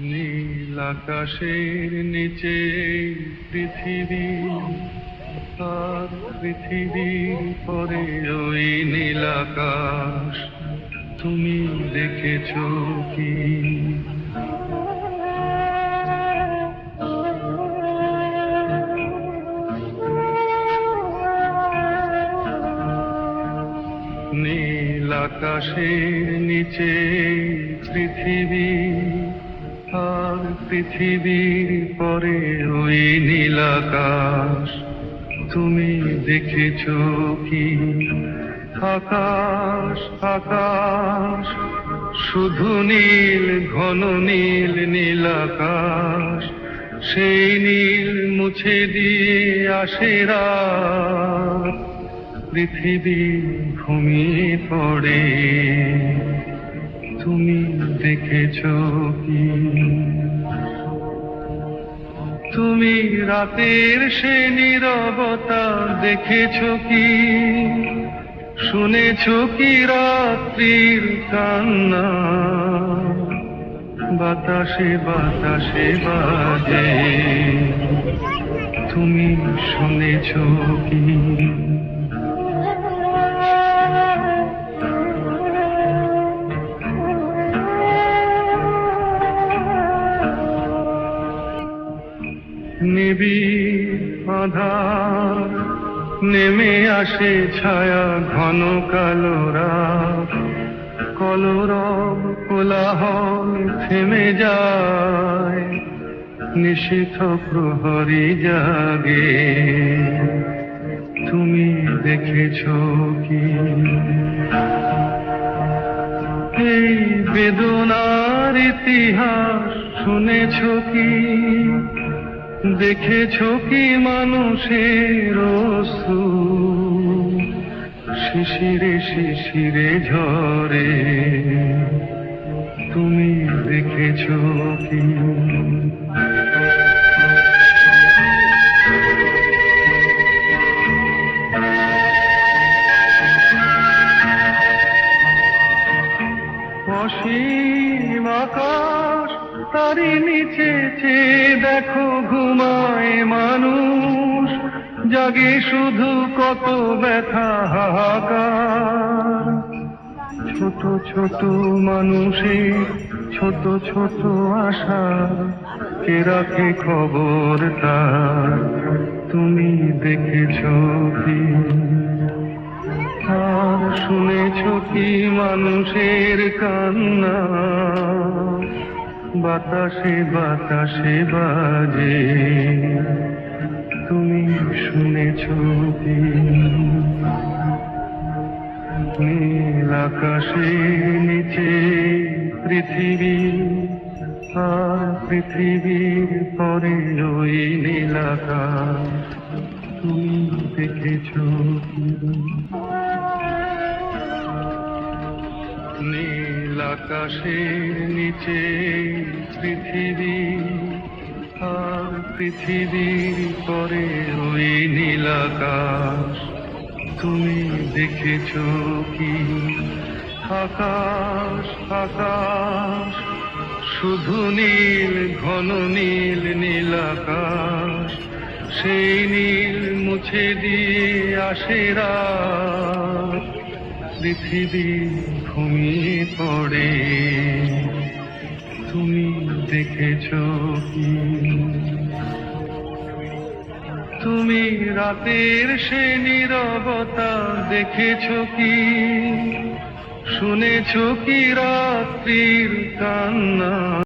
নীল আকাশের নিচে পৃথিবী আর পৃথিবীর পরে ওই নীল আকাশ। তুমি দেখেছ কি? নীল আকাশের নিচে পৃথিবী আর পৃথিবীর পরে ওই নীল আকাশ। তুমি দেখেছ কি? আকাশ আকাশ, শুধু নীল, ঘন নীল নীল আকাশ। সেই নীল মুছে দিয়ে আসে পৃথিবী ঘুমিয়ে পড়ে। তুমি দেখেছ কি? তুমি রাতের সে নীরবতা দেখেছ কি? শুনেছ কি রাত্রির কান্না? বাতাসে বাতাসে বাজে। তুমি শুনেছ কি? আধার। নেমে আসে ছায়া ঘন কালো রাত। কলরব কোলাহল থেমে যায়, নিশীথ প্রহরী জাগে। তুমি দেখেছ কি? এই বেদনার ইতিহাস শুনেছ কি? দেখেছ কি মানুষের শিশিরে শিশিরে ঝরে। তুমি দেখেছ কি তারি নিচে দেখো ঘুমায় মানুষ। জাগে শুধু কত ব্যথা, হাহাকার। ছোট ছোট মানুষের ছোট ছোট আশা, কে রাখে খবর তার? তুমি দেখেছ কি? আর শুনেছ কি মানুষের কান্না? বাতাসে বাতাসে বাজে। তুমি শুনেছ নীল আকাশের নিচে পৃথিবী, আর পৃথিবীর পরে ওই নীল আকাশ। তুমি দেখেছ কি? আকাশের নিচে পৃথিবী, আর পৃথিবীর পরে ওই নীল আকাশ। তুমি দেখেছ কি? আকাশ আকাশ, শুধু নীল, ঘন নীল নীল আকাশ। সেই নীল মুছে দিয়ে আসে রাত। পৃথিবী ঘুমিয়ে পড়ে। তুমি দেখেছ কি? তুমি রাতের সে নিরবতা দেখেছ কি? শুনেছ কি রাত্রির কান্না?